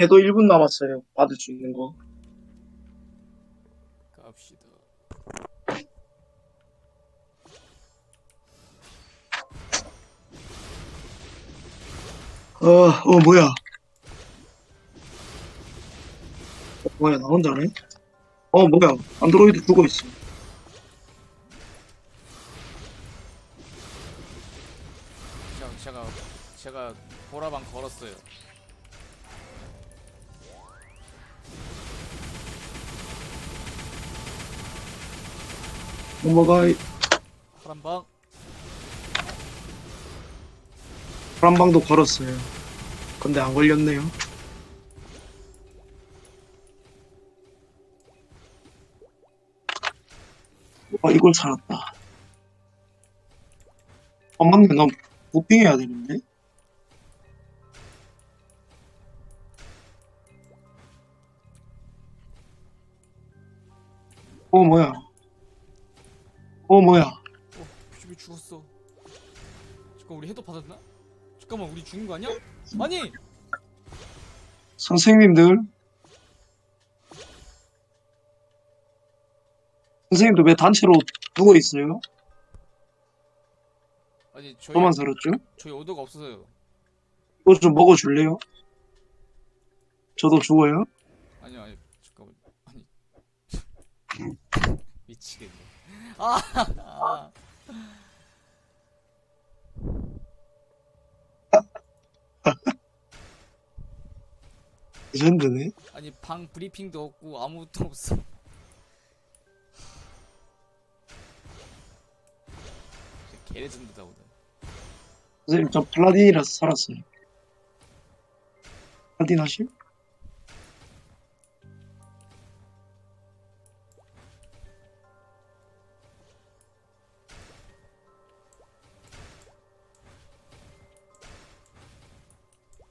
해도 1분 남았어요. 받을 수 있는 거. 갑시다. 어, 어, 뭐야. 어, 뭐야, 나 혼자네? 어, 뭐야. 안드로이드 죽어 있어. 제가 제가 제가 보라방 걸었어요. 넘어가, 파란 방. 파란방도 걸었어요. 근데 안 걸렸네요. 아, 이걸 살았다. 아, 맞네. 나 부핑해야 되는데? 어, 뭐야. 어, 뭐야. 어, 비주비 죽었어. 잠깐 우리 해도 받았나? 잠깐만 우리 죽은 거 아니야? 아니 선생님들. 선생님도 왜 단체로 누워 있어요? 아니 저희 저만 살았죠? 저희 오더가 없어서요. 이거 좀 먹어줄래요? 저도 죽어요? 아니요 아니 잠깐만 아니 미치겠네. 아, 아. 레전드네. 아니 방 브리핑도 없고 아무것도 없어. 진짜 개레전드다 오늘. 선생님, 저 팔라딘이라서 살았어요. 팔라딘 하실?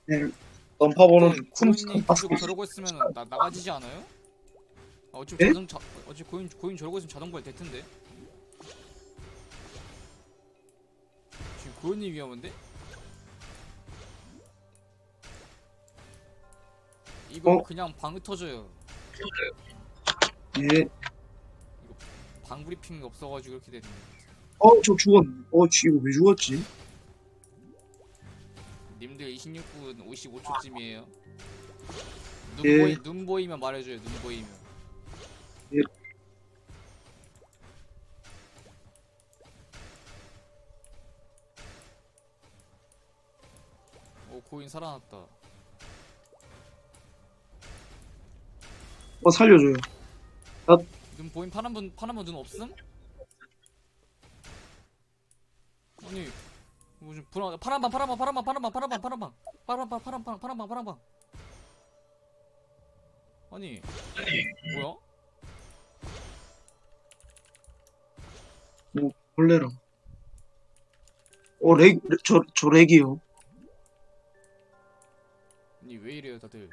근데 쿰 고인이 계속 저러고 있으면 나 나가지지 않아요? 아, 어차피 예? 자동 자 어차피 고인 고인 저러고 있으면 자동 부활 될 텐데. 지금 고인이 위험한데? 이거 어? 그냥 방 터져요. 예. 방 브리핑 없어가지고 이렇게 되는. 거야. 어, 저 죽었네. 어, 지 이거 왜 죽었지? 님들 26분 55초쯤이에요. 눈 예. 보이 눈 보이면 말해줘요. 눈 보이면. 예. 오 고인 살아났다. 어, 살려줘요. 눈 보임 파란 분 파란 분눈 없음? 아니 무슨 불안 파란 방 파란 방 파란 방 파란 방 파란 방 파란 방 파란 방 파란 방 파란 방 파란 방 아니 뭐야? 벌레랑. 어, 렉, 저, 저 렉이요. 아니 왜 이래요 다들?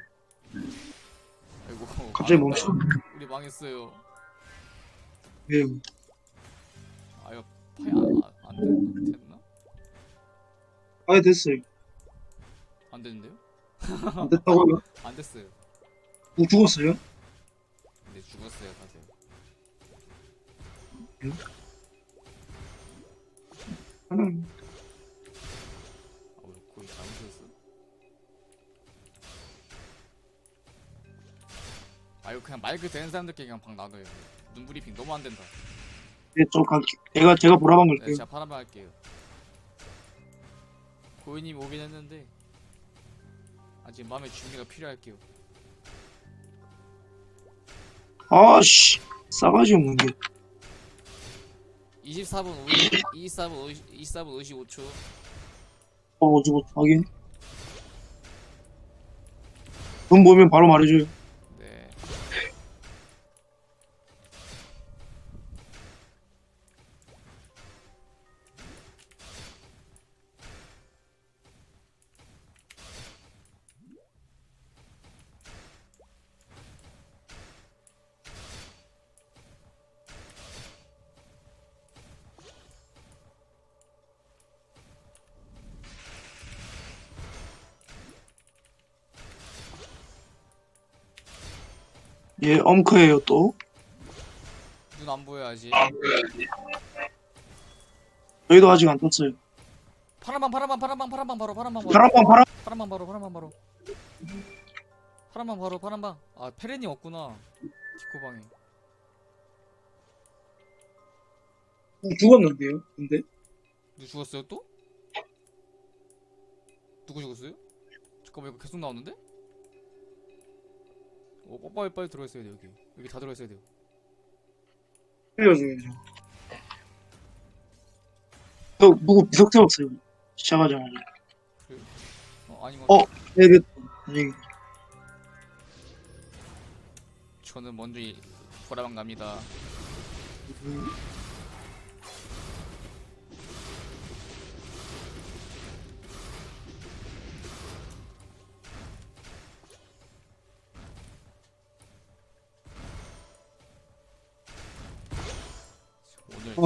아이고 갑자기. 멈춰. 우리 망했어요. 왜요? 아유 파이 안안 됐나? 아, 됐어요. 안 됐는데요? 안 됐다고요? 안 됐어요. 뭐 죽었어요? 근데 죽었어요 다들. 음. 아 우리 거의 잘못했어. 아유 그냥 마이크 되는 사람들끼리 그냥 방 나눠요. 눈 브리핑 너무 안 된다. 네, 저 가, 제가, 제가 보라방 네, 걸게요. 제가 파란방 할게요. 고인님 오긴 했는데 아직 마음의 준비가 필요할게요. 아씨, 싸가지 없는 게. 24분 50, 24분 50, 24분 55초. 어, 뭐, 확인. 돈 보면 바로 말해줘요. 예, 엄크예요 또. 눈 안 보여야지. 저희도 아직 안 떴어요. 파란방 파란방 파란방 파란방 바로 파란방 바로 파란방 파란. 파란방 바로 파란방 바로 파란방 바로 파란방 아 페레님 없구나 디코방에 죽었는데요. 근데 누구 죽었어요 또? 누구 죽었어요? 잠깐만 이거 계속 나오는데? 어 빨리 빨리 들어있어야 돼 여기 여기 다 들어있어야 돼요 살려줘야죠. 저 누구 비석 세웠어요. 시작하자마자. 어 아니면 어. 네, 네. 아니, 저는 먼저 이 보라방 갑니다 음,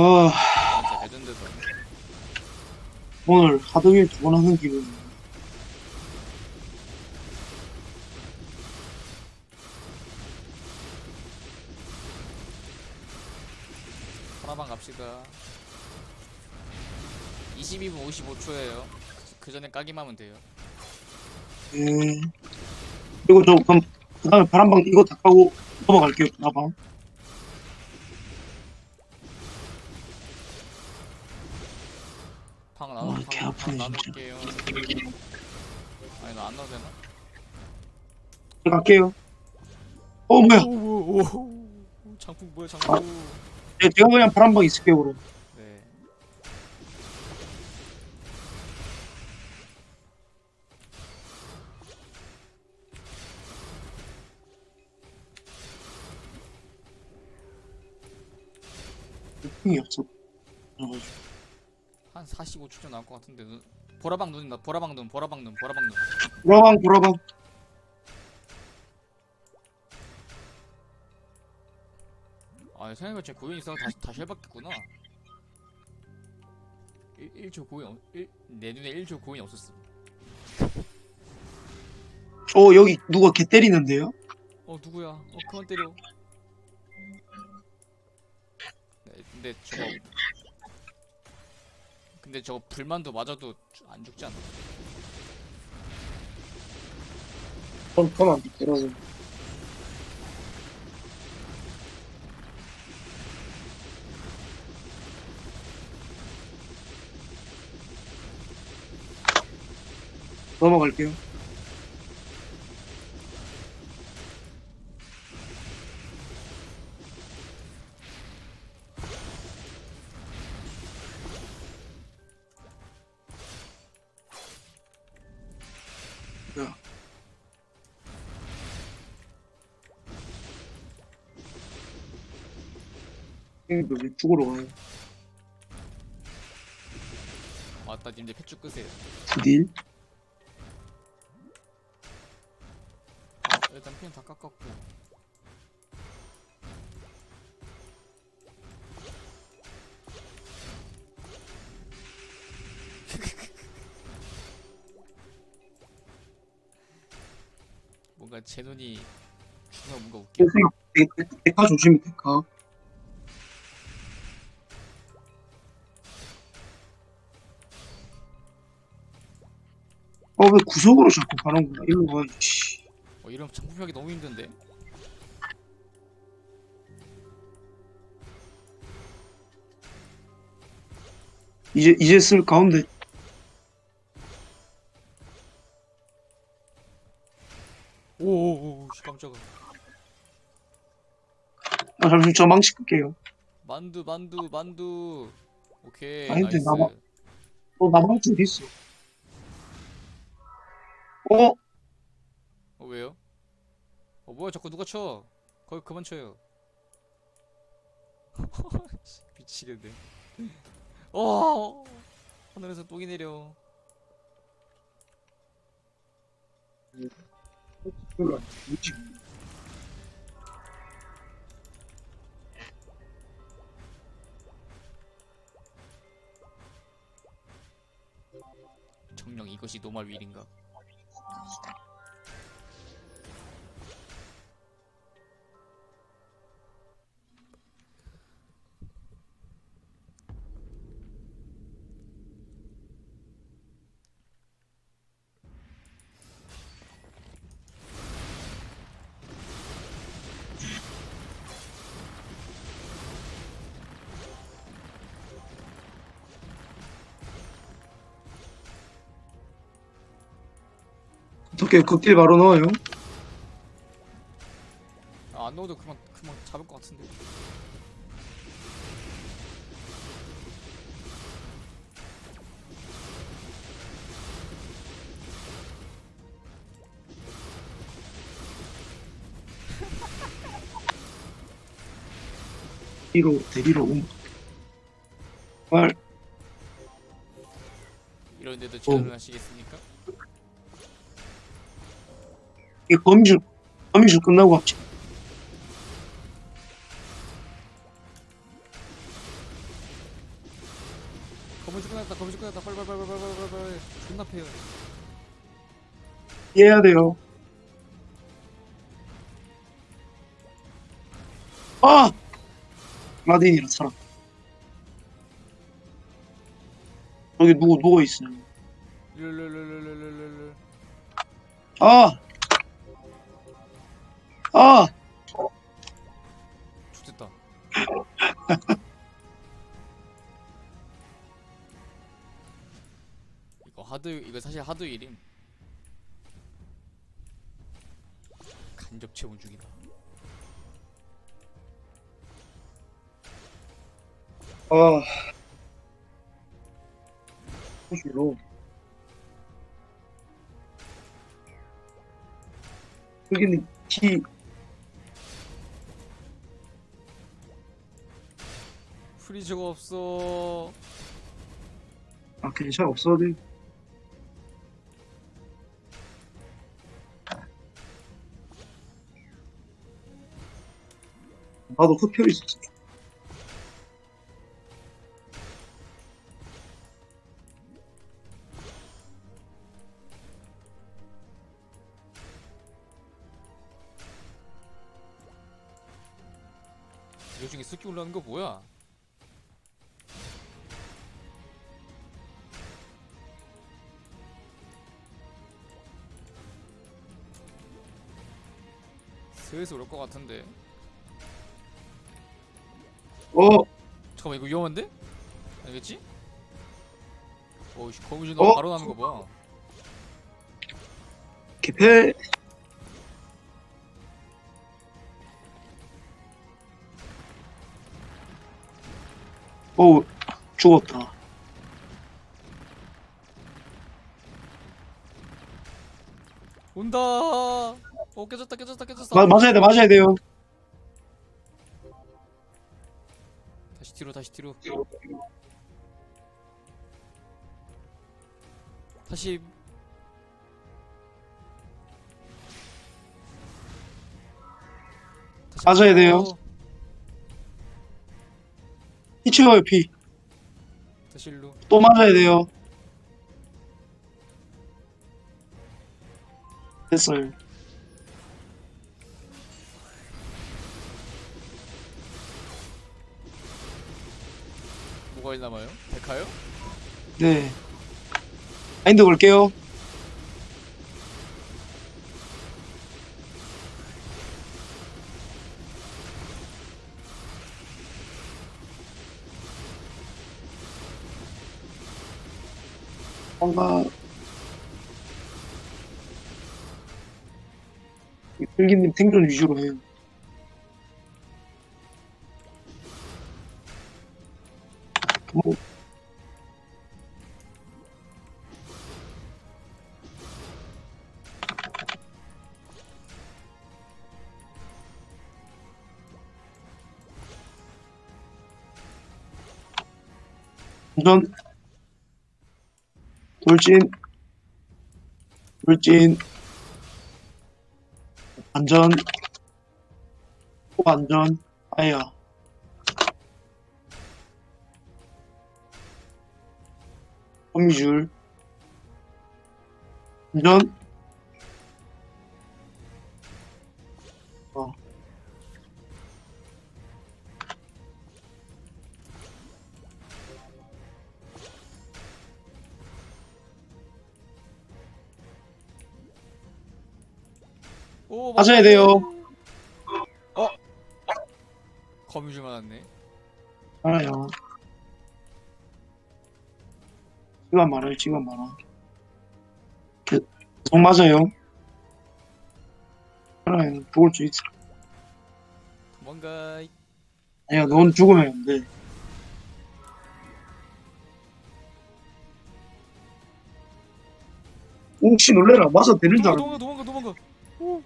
아, 진짜 레전드다 오늘 하도 일두 번 하는 기분. 보라방 갑시다 22분 55초예요 그 전에 까기만 하면 돼요 음. 그리고 저 그럼 그 다음에 파란방 이거 다 까고 넘어갈게요. 파란방. 개 방, 아프네, 방 진짜. 나눌게요 아니 나안 넣어도 되나? 저 갈게요. 어 뭐야? 오오오 장풍 뭐야 장풍 네, 제가 그냥 파란방 있을게요 그럼. 네 힘이 없어. 그래가지고. 한 45초 전 나올 것 같은데 눈. 보라방 눈이다 보라방 눈 보라방 눈 보라방 눈. 보라방 보라방. 아 생각해보니까 제 고인 있어 다시 다시 해봤겠구나. 1, 1초 고인 없, 1, 내 눈에 1초 고인 없었어 어 여기 누가 개 때리는데요? 어 누구야? 어 그만 때려. 네, 근데 저거 근데 저거 불만도 맞아도 주- 안 죽지 않나 안 때려서. 넘어갈게요. 왜 죽으러 가요? 맞다 님들 펫쭉 끄세요 딜? 아, 일단 피는 다 깎았고 뭔가 제 눈이 중간 뭔가 웃겨 데카 조심해, 데카. 왜 구석으로 자꾸 가는구나. 일로 와, 씨. 어 이러면 장풍하기 너무 힘든데 이제, 이제 쓸 가운데. 오오오 씨 깜짝아 아, 잠시만, 저 망치 끌게요. 만두 만두 만두 오케이 아닌데, 나이스 나만- 어, 나 망치 어디 있어? 어? 어 왜요? 어 뭐야 자꾸 누가 쳐 거기 그만 쳐요 씨, 미치겠네 어 하늘에서 똥이 내려? 정령 이것이 노말 윌인가 오케이 극딜 바로 넣어요 아, 안 넣어도 그만 그만 잡을 것 같은데. 대리로 대리로 온 말, 이런데도 제대로 하시겠습니까? 이 거미줄 거미줄 끝나고 합치 거미줄 끝났다. 거미줄 끝났다. 빨리 빨리 빨리 빨리 빨리 빨리 빨리. 존나 패요. 이해해야 돼요 아 라딘이라 살아 여기 누구 누워 있어 르르르르르르르. 아! 아! 좋됐다. 이거 하드 이거 사실 하드 일임. 간접 채운 중이다. 아. 호실로. 여기는 키, 프리즈가 없어. 아, 괜찮아, 없어도 돼. 나도 흡혈 있었어. 이 중에 스키 올라오는 거 뭐야? 슬슬 올것 같은데. 어, 잠깐만 이거 위험한데? 아니겠지? 어이씨 거미줄 어? 너 바로 나는 거 봐. 개패. 어, 죽었다. 온다. 어 깨졌다 깨졌다 깨졌다. 마, 맞아야 돼, 맞아야 돼요. 다시 뒤로 다시 뒤로. 다시 다시 맞아야 돼요. 앞으로. 피 채워요, 피. 다시 일로. 또 맞아야 돼요. 됐어요. 뭐가 일 남아요? 데카요? 네. 마인드 걸게요. 뭔가 필기님 생존 위주로 해요. 뭐, 전. 돌진. 돌진. 안전. 또 안전. 아야 거미줄 안전 어 오 맞아야 돼요. 어? 거미줄 맞았네. 알아요 시간 많아요 시간 많아 계속 맞아요 그래 죽을 수 있어 도망가. 아니야 넌 죽으면 안 돼 혹시 놀래라 맞아 되는 줄 도망가 알았네 도망가 도망가. 오.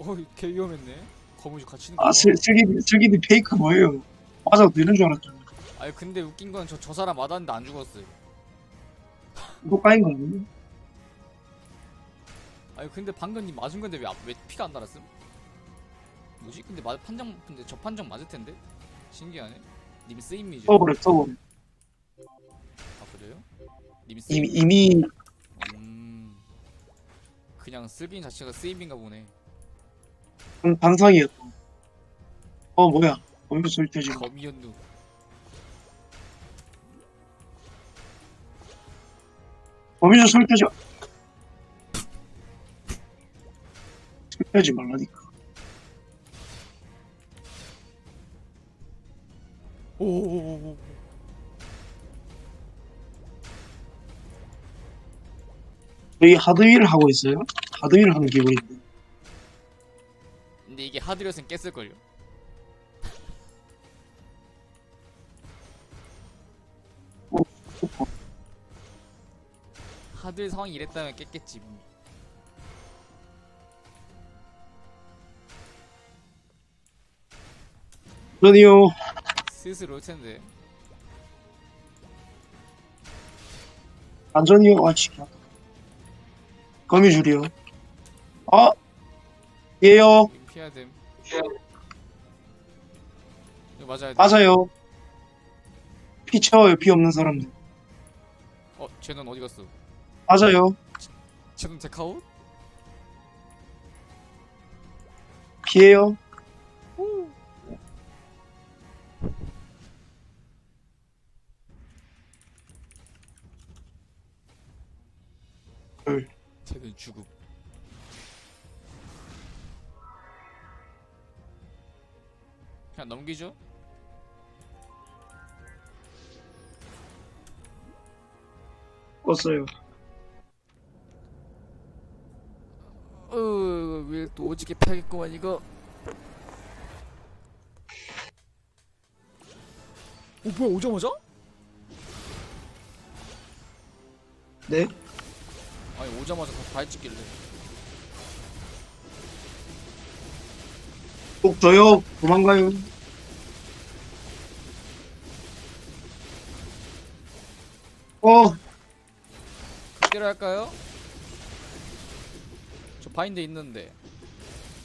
어이 개 위험했네. 거무줄 갇히는 거. 아 슬, 슬기디 슬기디 페이크 뭐예요 맞아 되는 줄 알았잖아 아니 근데 웃긴 건 저 저 사람 맞았는데 안 죽었어요. 이거 까인 거 아니야? 아니 근데 방금 니 맞은 건데 왜, 앞- 왜 피가 안 달았음? 뭐지? 근데 맞 판정 근데 저 판정 맞을 텐데 신기하네. 님 쓰임이죠? 써버려 써버려 아 그래요? 님 쓰임. 이미 이미 음. 그냥 쓸빈 자체가 쓰임인가 보네. 반- 반상이었다 어 뭐야 컴퓨터 설정지 거미연누. 컴퓨터 설정지 설정지 말라니까 오오오오. 저희 하드위를 하고 있어요 하드위를 하는 기분인데 근데 이게 하드였으면 깼을 걸요. 하드 상황이 이랬다면 깼겠지. 그러니요 슬슬 올 텐데. 안전이요 아치 거미줄이요 아 예요 님 피해야 됨. 이거 맞아야 돼. 맞아요 피 채워요 피 없는 사람들 어, 쟤는 어디 갔어? 맞아요 쟤는 데카웃? 피해요 헐. 쟤는 죽음. 그냥 넘기죠? 껐어요 또 오지게 패겠구만 이거. 어 뭐야 오자마자? 네? 아니 오자마자 다 발찍길래. 꼭 저요 도망가요 어 때려 할까요? 저 바인드 있는데.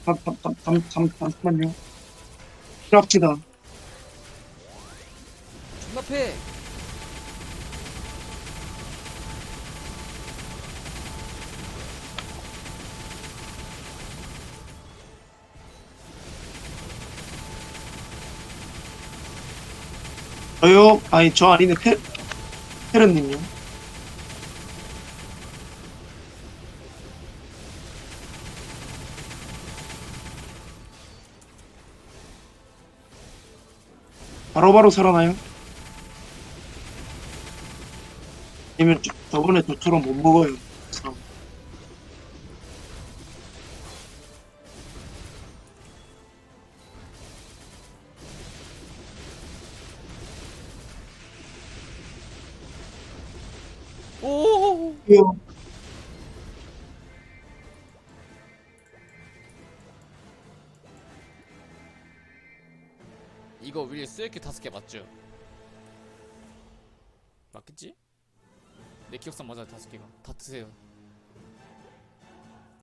잠, 잠, 잠, 잠, 잠, 잠깐만요 필요합시다 존나 패. 저요? 아니 저 아니네 페 페르님요 바로바로 살아나요? 아니면 저- 저번에 저처럼 못 먹어요 사람. 오. 이거 이거 위에 쓰레기 다섯 개 맞죠? 맞겠지? 내 기억상 맞아요 다섯 개가. 다 드세요.